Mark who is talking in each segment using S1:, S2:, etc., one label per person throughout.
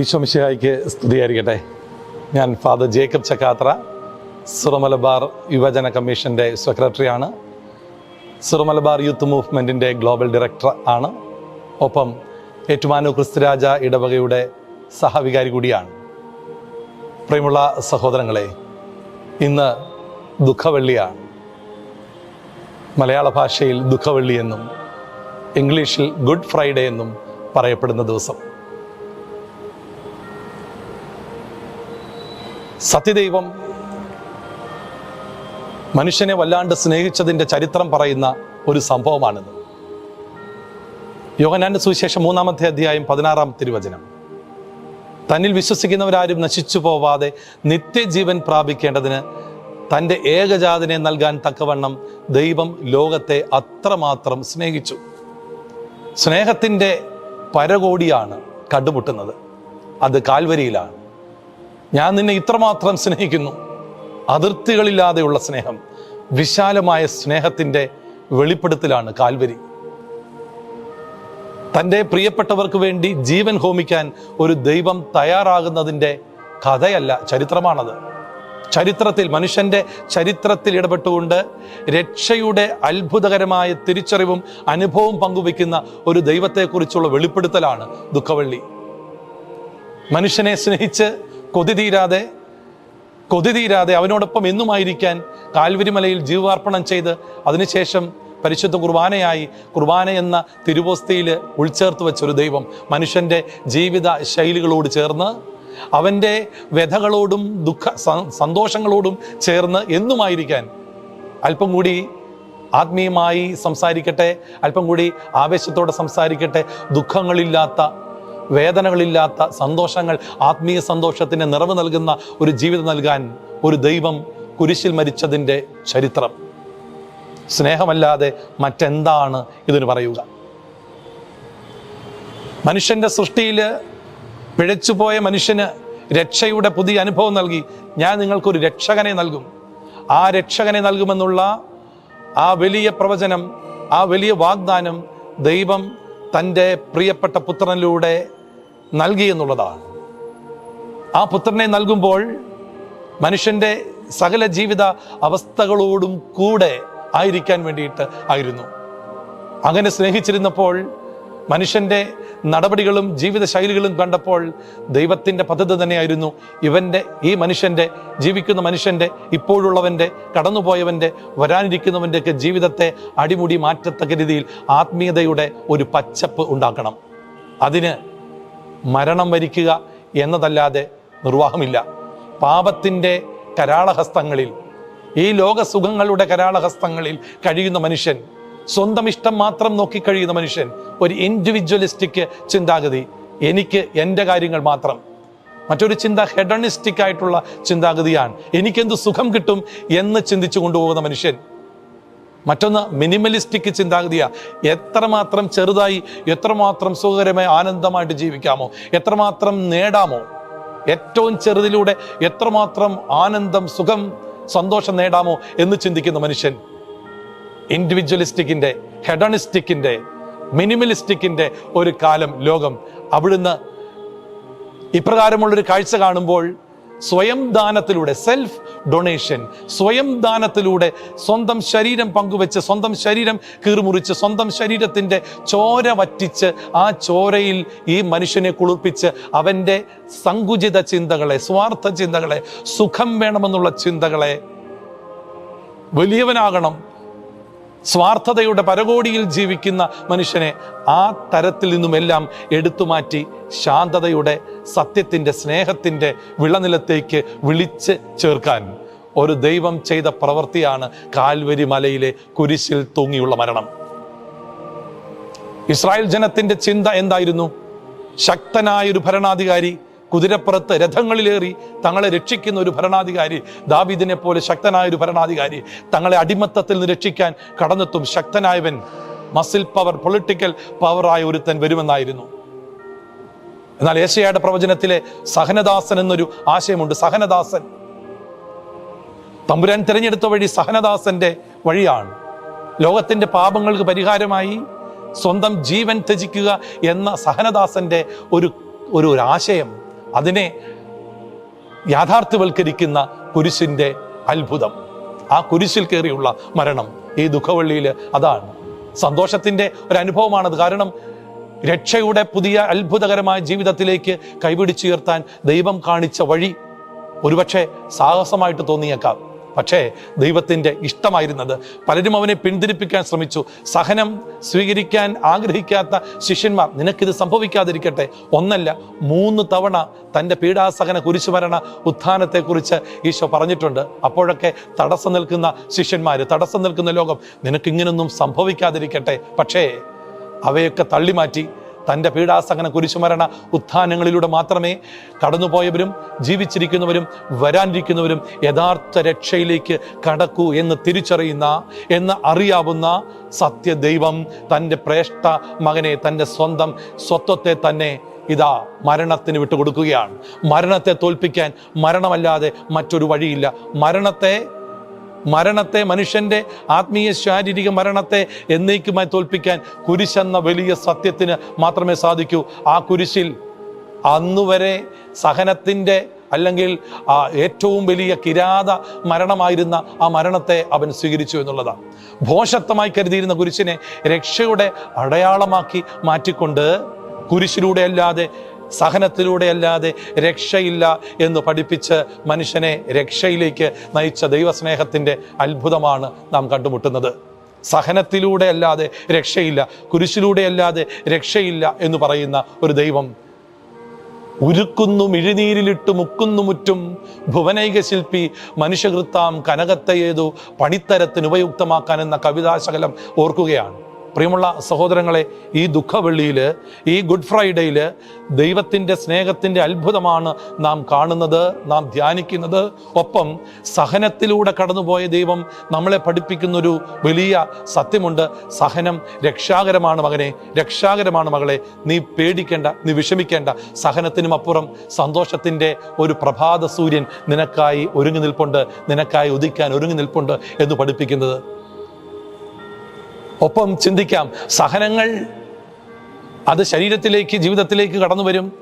S1: ഈശോമിശിഹായിക്ക് സ്തുതിയായിരിക്കട്ടെ. ഞാൻ father Jacob Chakkathra Syro-Malabar യുവജന കമ്മീഷന്റെ സെക്രട്ടറിയാണ്. സുറമലബാർ യൂത്ത് മൂവ്മെന്റിന്റെ ഗ്ലോബൽ ഡയറക്ടർ ആണ്. ഒപ്പം ഏറ്റുമാനൂർ ക്രിസ്തുരാജ ഇടവകയുടെ സഹവികാരി കൂടിയാണ്. പ്രിയമുള്ള സഹോദരങ്ങളെ ഇന്ന് ദുഃഖവെള്ളിയാണ്. മലയാള ഭാഷയിൽ ദുഃഖവള്ളിയെന്നും ഇംഗ്ലീഷിൽ ഗുഡ് ഫ്രൈഡേ എന്നും പറയപ്പെടുന്ന ദിവസം. സത്യദൈവം മനുഷ്യനെ വല്ലാണ്ട് സ്നേഹിച്ചതിന്റെ ചരിത്രം പറയുന്ന ഒരു സംഭവമാണിത്. യോഗനാന്റെ സുവിശേഷം മൂന്നാമത്തെ അധ്യായം പതിനാറാം തിരുവചനം. തന്നിൽ വിശ്വസിക്കുന്നവരാരും നശിച്ചു പോവാതെ നിത്യജീവൻ പ്രാപിക്കേണ്ടതിന് തന്റെ ഏകജാതനെ നൽകാൻ തക്കവണ്ണം ദൈവം ലോകത്തെ അത്രമാത്രം സ്നേഹിച്ചു. സ്നേഹത്തിന്റെ പരകോടിയാണ് കണ്ടുമുട്ടുന്നത്. അത് കാൽവരിയിലാണ്. ഞാൻ നിന്നെ ഇത്രമാത്രം സ്നേഹിക്കുന്നു. അതിർത്തികളില്ലാതെയുള്ള സ്നേഹം വിശാലമായ സ്നേഹത്തിന്റെ വെളിപ്പെടുത്തലാണ് കാൽവരി. തന്റെ പ്രിയപ്പെട്ടവർക്ക് വേണ്ടി ജീവൻ ഹോമിക്കാൻ ഒരു ദൈവം തയ്യാറാകുന്നതിന്റെ കഥയല്ല ചരിത്രമാണത്. ചരിത്രത്തിൽ മനുഷ്യന്റെ ചരിത്രത്തിൽ ഇടപെട്ടുകൊണ്ട് രക്ഷയുടെ അത്ഭുതകരമായ തിരിച്ചറിവും അനുഭവവും പങ്കുവെക്കുന്ന ഒരു ദൈവത്തെക്കുറിച്ചുള്ള വെളിപ്പെടുത്തലാണ് ദുഃഖവള്ളി. മനുഷ്യനെ സ്നേഹിച്ച് കൊതി തീരാതെ കൊതി തീരാതെ അവനോടൊപ്പം എന്നുമായിരിക്കാൻ കാൽവരിമലയിൽ ജീവാർപ്പണം ചെയ്ത് അതിനുശേഷം പരിശുദ്ധ കുർബാനയായി കുർബാന എന്ന തിരുവോസ്തിയിൽ ഉൾച്ചേർത്ത് വെച്ച ഒരു ദൈവം മനുഷ്യന്റെ ജീവിത ശൈലികളോട് ചേർന്ന് അവന്റെ വ്യഥകളോടും ദുഃഖ സന്തോഷങ്ങളോടും ചേർന്ന് എന്നുമായിരിക്കാൻ അല്പം കൂടി ആത്മീയമായി സംസാരിക്കട്ടെ അല്പം കൂടി ആവേശത്തോടെ സംസാരിക്കട്ടെ ദുഃഖങ്ങളില്ലാത്ത വേദനകളില്ലാത്ത സന്തോഷങ്ങൾ ആത്മീയ സന്തോഷത്തിന് നിറവ് നൽകുന്ന ഒരു ജീവിതം നൽകാൻ ഒരു ദൈവം കുരിശിൽ മരിച്ചതിന്റെ ചരിത്രം. സ്നേഹമല്ലാതെ മറ്റെന്താണ് ഇതിന് പറയുക? മനുഷ്യന്റെ സൃഷ്ടിയിൽ പിഴച്ചുപോയ മനുഷ്യന് രക്ഷയുടെ പുതിയ അനുഭവം നൽകി. ഞാൻ നിങ്ങൾക്കൊരു രക്ഷകനെ നൽകും. ആ രക്ഷകനെ നൽകുമെന്നുള്ള ആ വലിയ പ്രവചനം ആ വലിയ വാഗ്ദാനം ദൈവം തന്റെ പ്രിയപ്പെട്ട പുത്രനിലൂടെ നൽകി എന്നുള്ളതാണ്. ആ പുത്രനെ നൽകുമ്പോൾ മനുഷ്യന്റെ സകല ജീവിത അവസ്ഥകളോടും കൂടെ ആയിരിക്കാൻ വേണ്ടിയിട്ട് ആയിരുന്നു. അങ്ങനെ സ്നേഹിച്ചിരുന്നപ്പോൾ മനുഷ്യന്റെ നടപടികളും ജീവിത ശൈലികളും കണ്ടപ്പോൾ ദൈവത്തിന്റെ പദ്ധതി തന്നെയായിരുന്നു ഇവന്റെ ഈ മനുഷ്യന്റെ ജീവിക്കുന്ന മനുഷ്യന്റെ ഇപ്പോഴുള്ളവന്റെ കടന്നുപോയവന്റെ വരാനിരിക്കുന്നവന്റെയൊക്കെ ജീവിതത്തെ അടിമുടി മാറ്റത്തക്ക രീതിയിൽ ആത്മീയതയുടെ ഒരു പച്ചപ്പ് ഉണ്ടാക്കണം. അതിന് മരണം വരിക്കുക എന്നതല്ലാതെ നിർവാഹമില്ല. പാപത്തിന്റെ കരാളഹസ്തങ്ങളിൽ ഈ ലോകസുഖങ്ങളുടെ കരാളഹസ്തങ്ങളിൽ കഴിയുന്ന മനുഷ്യൻ സ്വന്തം ഇഷ്ടം മാത്രം നോക്കി കഴിയുന്ന മനുഷ്യൻ ഒരു ഇൻഡിവിജ്വലിസ്റ്റിക് ചിന്താഗതി എനിക്ക് എന്റെ കാര്യങ്ങൾ മാത്രം. മറ്റൊരു ചിന്ത ഹെഡണിസ്റ്റിക് ആയിട്ടുള്ള ചിന്താഗതിയാണ്. എനിക്കെന്ത് സുഖം കിട്ടും എന്ന് ചിന്തിച്ചു കൊണ്ടുപോകുന്ന മനുഷ്യൻ മറ്റൊന്ന് മിനിമലിസ്റ്റിക് ചിന്താഗതിയാണ് എത്രമാത്രം ചെറുതായി എത്രമാത്രം സുഖകരമായി ആനന്ദമായിട്ട് ജീവിക്കാമോ എത്രമാത്രം നേടാമോ ഏറ്റവും ചെറുതിലൂടെ എത്രമാത്രം ആനന്ദം സുഖം സന്തോഷം നേടാമോ എന്ന് ചിന്തിക്കുന്ന മനുഷ്യൻ ഇൻഡിവിജ്വലിസ്റ്റിക്കിന്റെ ഹെഡണിസ്റ്റിക്കിന്റെ മിനിമലിസ്റ്റിക്കിന്റെ ഒരു കാലം ലോകം അവിടുന്ന് ഇപ്രകാരമുള്ളൊരു കാഴ്ച കാണുമ്പോൾ സ്വയം ദാനത്തിലൂടെ സെൽഫ് ഡൊണേഷൻ സ്വയം ദാനത്തിലൂടെ സ്വന്തം ശരീരം പങ്കുവെച്ച് സ്വന്തം ശരീരം കീറുമുറിച്ച് സ്വന്തം ശരീരത്തിന്റെ ചോര വറ്റിച്ച് ആ ചോരയിൽ ഈ മനുഷ്യനെ കുളിർപ്പിച്ച് അവന്റെ സങ്കുചിത ചിന്തകളെ സ്വാർത്ഥ ചിന്തകളെ സുഖം വേണമെന്നുള്ള ചിന്തകളെ വലിയവനാകണം. സ്വാർത്ഥതയുടെ പരകോടിയിൽ ജീവിക്കുന്ന മനുഷ്യനെ ആ തരത്തിൽ നിന്നുമെല്ലാം എടുത്തുമാറ്റി ശാന്തതയുടെ സത്യത്തിന്റെ സ്നേഹത്തിന്റെ വിളനിലത്തേക്ക് വിളിച്ച് ചേർക്കാൻ ഒരു ദൈവം ചെയ്ത പ്രവൃത്തിയാണ് കാൽവരി മലയിലെ കുരിശിൽ തൂങ്ങിയുള്ള മരണം. ഇസ്രായേൽ ജനത്തിന്റെ ചിന്ത എന്തായിരുന്നു? ശക്തനായ ഒരു ഭരണാധികാരി കുതിരപ്പുറത്ത് രഥങ്ങളിലേറി തങ്ങളെ രക്ഷിക്കുന്ന ഒരു ഭരണാധികാരി ദാവിദിനെ പോലെ ശക്തനായ ഒരു ഭരണാധികാരി തങ്ങളെ അടിമത്തത്തിൽ നിന്ന് രക്ഷിക്കാൻ കടന്നെത്തും ശക്തനായവൻ മസിൽ പവർ പൊളിറ്റിക്കൽ പവറായ ഒരുത്തൻ വരുമെന്നായിരുന്നു. എന്നാൽ ഏഷ്യയുടെ പ്രവചനത്തിലെ സഹനദാസൻ എന്നൊരു ആശയമുണ്ട്. സഹനദാസൻ. തമ്പുരാൻ തിരഞ്ഞെടുത്ത വഴി സഹനദാസന്റെ വഴിയാണ്. ലോകത്തിന്റെ പാപങ്ങൾക്ക് പരിഹാരമായി സ്വന്തം ജീവൻ ത്യജിക്കുക എന്ന സഹനദാസന്റെ ഒരു ഒരു ആശയം. അതിനെ യാഥാർത്ഥ്യവൽക്കരിക്കുന്ന കുരിശിന്റെ അത്ഭുതം. ആ കുരിശിൽ കയറിയുള്ള മരണം ഈ ദുഃഖവള്ളിയിൽ അതാണ്. സന്തോഷത്തിന്റെ ഒരു അനുഭവമാണത് കാരണം രക്ഷയുടെ പുതിയ അത്ഭുതകരമായ ജീവിതത്തിലേക്ക് കൈപിടിച്ചുയർത്താൻ ദൈവം കാണിച്ച വഴി ഒരുപക്ഷെ സാഹസമായിട്ട് തോന്നിയേക്കാം. പക്ഷേ ദൈവത്തിന്റെ ഇഷ്ടമായിരുന്നത് പലരും അവനെ പിന്തിരിപ്പിക്കാൻ ശ്രമിച്ചു. സഹനം സ്വീകരിക്കാൻ ആഗ്രഹിക്കാത്ത ശിഷ്യന്മാർ നിനക്കിത് സംഭവിക്കാതിരിക്കട്ടെ. ഒന്നല്ല മൂന്ന് തവണ തന്റെ പീഡാസഹന കുരിശുമരണ ഉത്ഥാനത്തെക്കുറിച്ച് ഈശോ പറഞ്ഞിട്ടുണ്ട്. അപ്പോഴൊക്കെ തടസ്സം നിൽക്കുന്ന ശിഷ്യന്മാർ തടസ്സം നിൽക്കുന്ന ലോകം നിനക്കിങ്ങനൊന്നും സംഭവിക്കാതിരിക്കട്ടെ. പക്ഷേ അവയൊക്കെ തള്ളിമാറ്റി തന്റെ പീഡാസഹന കുരിശുമരണ ഉത്ഥാനങ്ങളിലൂടെ മാത്രമേ കടന്നുപോയവരും ജീവിച്ചിരിക്കുന്നവരും വരാനിരിക്കുന്നവരും യഥാർത്ഥ രക്ഷയിലേക്ക് കടക്കൂ എന്ന് തിരിച്ചറിയുന്ന എന്ന് അറിയാവുന്ന സത്യദൈവം തന്റെ പ്രേഷ്ഠ മകനെ തന്റെ സ്വന്തം സ്വത്വത്തെ തന്നെ ഇതാ മരണത്തിന് വിട്ടുകൊടുക്കുകയാണ്. മരണത്തെ തോൽപ്പിക്കാൻ മരണമല്ലാതെ മറ്റൊരു വഴിയില്ല. മരണത്തെ മരണത്തെ മനുഷ്യന്റെ ആത്മീയ ശാരീരിക മരണത്തെ എന്നേക്കുമായി തോൽപ്പിക്കാൻ കുരിശെന്ന വലിയ സത്യത്തിന് മാത്രമേ സാധിക്കൂ. ആ കുരിശിൽ അന്നുവരെ സഹനത്തിന്റെ അല്ലെങ്കിൽ ആ ഏറ്റവും വലിയ കിരാത മരണമായിരുന്ന ആ മരണത്തെ അവൻ സ്വീകരിച്ചു എന്നുള്ളതാണ്. ഭോഷത്വമായി കരുതിയിരുന്ന കുരിശിനെ രക്ഷയുടെ അടയാളമാക്കി മാറ്റിക്കൊണ്ട് കുരിശിലൂടെ അല്ലാതെ സഹനത്തിലൂടെ അല്ലാതെ രക്ഷയില്ല എന്ന് പഠിപ്പിച്ച് മനുഷ്യനെ രക്ഷയിലേക്ക് നയിച്ച ദൈവസ്നേഹത്തിന്റെ അത്ഭുതമാണ് നാം കണ്ടുമുട്ടുന്നത്. സഹനത്തിലൂടെ അല്ലാതെ രക്ഷയില്ല കുരിശിലൂടെ അല്ലാതെ രക്ഷയില്ല എന്ന് പറയുന്ന ഒരു ദൈവം ഉരുക്കുന്നു മിഴിനീരിലിട്ട് മുക്കുന്നു മുറ്റും ഭുവനൈക ശില്പി മനുഷ്യകൃത്താം കനകത്തെയേതു പണിത്തരത്തിന് ഉപയുക്തമാക്കാൻ എന്ന കവിതാശകലം ഓർക്കുകയാണ്. പ്രിയമുള്ള സഹോദരങ്ങളെ ഈ ദുഃഖവെള്ളിയിൽ ഈ ഗുഡ് ഫ്രൈഡേയിൽ ദൈവത്തിന്റെ സ്നേഹത്തിന്റെ അത്ഭുതമാണ് നാം കാണുന്നത് നാം ധ്യാനിക്കുന്നത്. ഒപ്പം സഹനത്തിലൂടെ കടന്നുപോയ ദൈവം നമ്മളെ പഠിപ്പിക്കുന്നൊരു വലിയ സത്യമുണ്ട്. സഹനം രക്ഷാകരമാണ് മകനെ രക്ഷാകരമാണ് മകളെ. നീ പേടിക്കേണ്ട നീ വിഷമിക്കേണ്ട. സഹനത്തിനും അപ്പുറം സന്തോഷത്തിന്റെ ഒരു പ്രഭാത സൂര്യൻ നിനക്കായി ഒരുങ്ങി നിൽപ്പുണ്ട് നിനക്കായി ഉദിക്കാൻ ഒരുങ്ങി നിൽപ്പുണ്ട് എന്ന് പഠിപ്പിക്കുന്നത്. ഒപ്പം ചിന്തിക്കാം. സഹനങ്ങൾ അത് ശരീരത്തിലേക്ക് ജീവിതത്തിലേക്ക് കടന്നു വരും.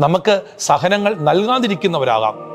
S1: നമുക്ക് സഹനങ്ങൾ നൽകാതിരിക്കുന്നവരാകാം.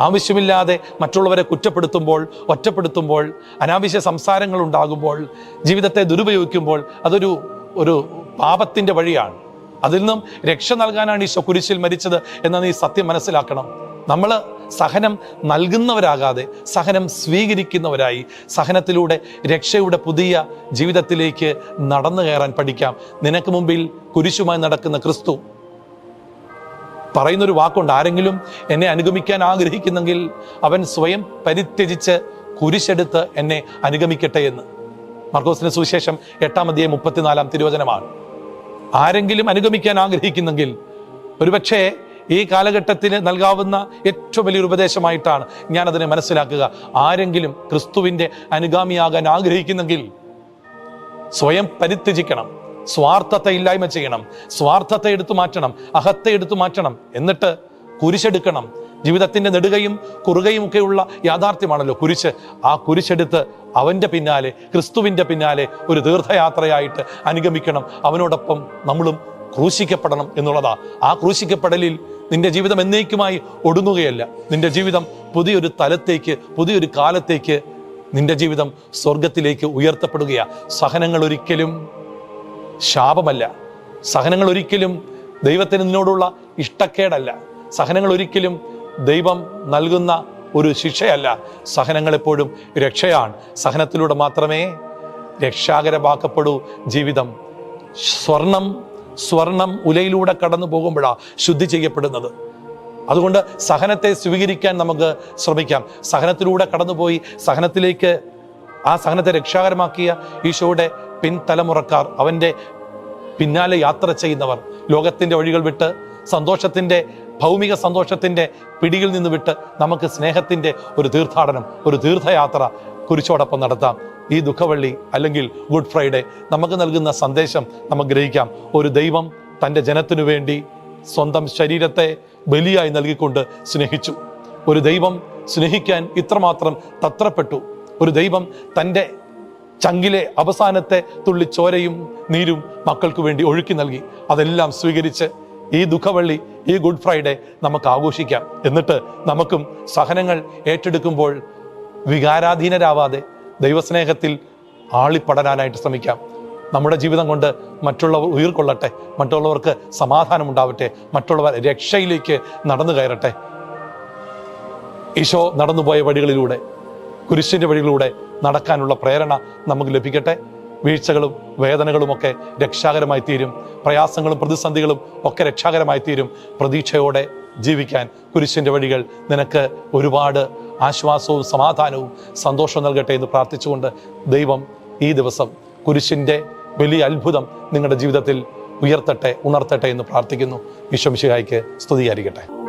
S1: ആവശ്യമില്ലാതെ മറ്റുള്ളവരെ കുറ്റപ്പെടുത്തുമ്പോൾ ഒറ്റപ്പെടുത്തുമ്പോൾ അനാവശ്യ സംസാരങ്ങൾ ഉണ്ടാകുമ്പോൾ ജീവിതത്തെ ദുരുപയോഗിക്കുമ്പോൾ അതൊരു ഒരു പാപത്തിന്റെ വഴിയാണ്. അതിൽ നിന്നും രക്ഷ നൽകാനാണ് ഈശോ കുരിശിൽ മരിച്ചത് എന്ന നീ സത്യം മനസ്സിലാക്കണം. നമ്മൾ സഹനം നൽകുന്നവരാകാതെ സഹനം സ്വീകരിക്കുന്നവരായി സഹനത്തിലൂടെ രക്ഷയുടെ പുതിയ ജീവിതത്തിലേക്ക് നടന്നു കയറാൻ പഠിക്കാം. നിനക്ക് മുമ്പിൽ കുരിശുമായി നടക്കുന്ന ക്രിസ്തു പറയുന്നൊരു വാക്കുണ്ട് ആരെങ്കിലും എന്നെ അനുഗമിക്കാൻ ആഗ്രഹിക്കുന്നെങ്കിൽ അവൻ സ്വയം പരിത്യജിച്ച് കുരിശെടുത്ത് എന്നെ അനുഗമിക്കട്ടെ എന്ന്. മർക്കോസിന് സുവിശേഷം എട്ടാം അധ്യായം മുപ്പത്തിനാലാം തിരുവചനമാണ്. ആരെങ്കിലും അനുഗമിക്കാൻ ആഗ്രഹിക്കുന്നെങ്കിൽ ഒരുപക്ഷെ ഈ കാലഘട്ടത്തിന് നൽകാവുന്ന ഏറ്റവും വലിയൊരു ഉപദേശമായിട്ടാണ് ഞാൻ അതിനെ മനസ്സിലാക്കുക. ആരെങ്കിലും ക്രിസ്തുവിന്റെ അനുഗാമിയാകാൻ ആഗ്രഹിക്കുന്നെങ്കിൽ സ്വയം പരിത്യജിക്കണം. സ്വാർത്ഥത്തെ ഇല്ലായ്മ ചെയ്യണം. സ്വാർത്ഥത്തെ എടുത്തു മാറ്റണം. അഹത്തെ എടുത്തു മാറ്റണം. എന്നിട്ട് കുരിശെടുക്കണം. ജീവിതത്തിന്റെ നെടുകയും കുറുകയും ഒക്കെയുള്ള യാഥാർത്ഥ്യമാണല്ലോ കുരിശ്. ആ കുരിശെടുത്ത് അവന്റെ പിന്നാലെ ക്രിസ്തുവിന്റെ പിന്നാലെ ഒരു തീർത്ഥയാത്രയായിട്ട് അനുഗമിക്കണം. അവനോടൊപ്പം നമ്മളും ക്രൂശിക്കപ്പെടണം എന്നുള്ളതാ. ആ ക്രൂശിക്കപ്പെടലിൽ നിന്റെ ജീവിതം എന്നേക്കുമായി ഒടുങ്ങുകയല്ല. നിന്റെ ജീവിതം പുതിയൊരു തലത്തേക്ക് പുതിയൊരു കാലത്തേക്ക് നിന്റെ ജീവിതം സ്വർഗത്തിലേക്ക് ഉയർത്തപ്പെടുകയാണ് സഹനങ്ങൾ ഒരിക്കലും ശാപമല്ല. സഹനങ്ങൾ ഒരിക്കലും ദൈവത്തിന് നിന്നോടുള്ള ഇഷ്ടക്കേടല്ല. സഹനങ്ങൾ ഒരിക്കലും ദൈവം നൽകുന്ന ഒരു ശിക്ഷയല്ല. സഹനങ്ങൾ എപ്പോഴും രക്ഷയാണ്. സഹനത്തിലൂടെ മാത്രമേ രക്ഷാകരമാക്കപ്പെടൂ. ജീവിതം സ്വർണം സ്വർണം ഉലയിലൂടെ കടന്നു പോകുമ്പോഴാണ് ശുദ്ധി ചെയ്യപ്പെടുന്നത്. അതുകൊണ്ട് സഹനത്തെ സ്വീകരിക്കാൻ നമുക്ക് ശ്രമിക്കാം. സഹനത്തിലൂടെ കടന്നുപോയി സഹനത്തിലേക്ക് ആ സഹനത്തെ രക്ഷാകരമാക്കിയ ഈശോയുടെ പിൻതലമുറക്കാർ അവന്റെ പിന്നാലെ യാത്ര ചെയ്യുന്നവർ ലോകത്തിന്റെ വഴികൾ വിട്ട് സന്തോഷത്തിന്റെ ഭൗമിക സന്തോഷത്തിന്റെ പിടിയിൽ നിന്ന് വിട്ട് നമുക്ക് സ്നേഹത്തിന്റെ ഒരു തീർത്ഥാടനം ഒരു തീർത്ഥയാത്ര കുരിശോടൊപ്പം നടത്താം. ഈ ദുഃഖവള്ളി അല്ലെങ്കിൽ ഗുഡ് ഫ്രൈഡേ നമുക്ക് നൽകുന്ന സന്ദേശം നമുക്ക് ഗ്രഹിക്കാം. ഒരു ദൈവം തന്റെ ജനത്തിനു വേണ്ടി സ്വന്തം ശരീരത്തെ ബലിയായി നൽകിക്കൊണ്ട് സ്നേഹിച്ചു. ഒരു ദൈവം സ്നേഹിക്കാൻ ഇത്രമാത്രം തത്രപ്പെട്ടു. ഒരു ദൈവം തന്റെ ചങ്കിലെ അവസാനത്തെ തുള്ളി ചോരയും നീരും മക്കൾക്ക് വേണ്ടി ഒഴുക്കി നൽകി. അതെല്ലാം സ്വീകരിച്ച് ഈ ദുഃഖവള്ളി ഈ ഗുഡ് ഫ്രൈഡേ നമുക്ക് ആഘോഷിക്കാം. എന്നിട്ട് നമുക്കും സഹനങ്ങൾ ഏറ്റെടുക്കുമ്പോൾ വികാരാധീനരാവാതെ ദൈവസ്നേഹത്തിൽ ആളിപ്പടരാനായിട്ട് ശ്രമിക്കാം. നമ്മുടെ ജീവിതം കൊണ്ട് മറ്റുള്ളവർ ഉയർക്കൊള്ളട്ടെ മറ്റുള്ളവർക്ക് സമാധാനം ഉണ്ടാവട്ടെ മറ്റുള്ളവർ രക്ഷയിലേക്ക് നടന്നു കയറട്ടെ. ഈശോ നടന്നുപോയ വഴികളിലൂടെ കുരിശിന്റെ വഴികളിലൂടെ നടക്കാനുള്ള പ്രേരണ നമുക്ക് ലഭിക്കട്ടെ. വീഴ്ചകളും വേദനകളും ഒക്കെ രക്ഷാകരമായി തീരും. പ്രയാസങ്ങളും പ്രതിസന്ധികളും ഒക്കെ രക്ഷാകരമായി തീരും. പ്രതീക്ഷയോടെ ജീവിക്കാൻ കുരിശിന്റെ വഴികൾ നിനക്ക് ഒരുപാട് ആശ്വാസവും സമാധാനവും സന്തോഷവും നൽകട്ടെ എന്ന് പ്രാർത്ഥിച്ചുകൊണ്ട് ദൈവം ഈ ദിവസം കുരിശിന്റെ വലിയ അത്ഭുതം നിങ്ങളുടെ ജീവിതത്തിൽ ഉയർത്തട്ടെ ഉണർത്തട്ടെ എന്ന് പ്രാർത്ഥിക്കുന്നു. വിശ്വംശിഹായിക്ക് സ്തുതിയായിരിക്കട്ടെ.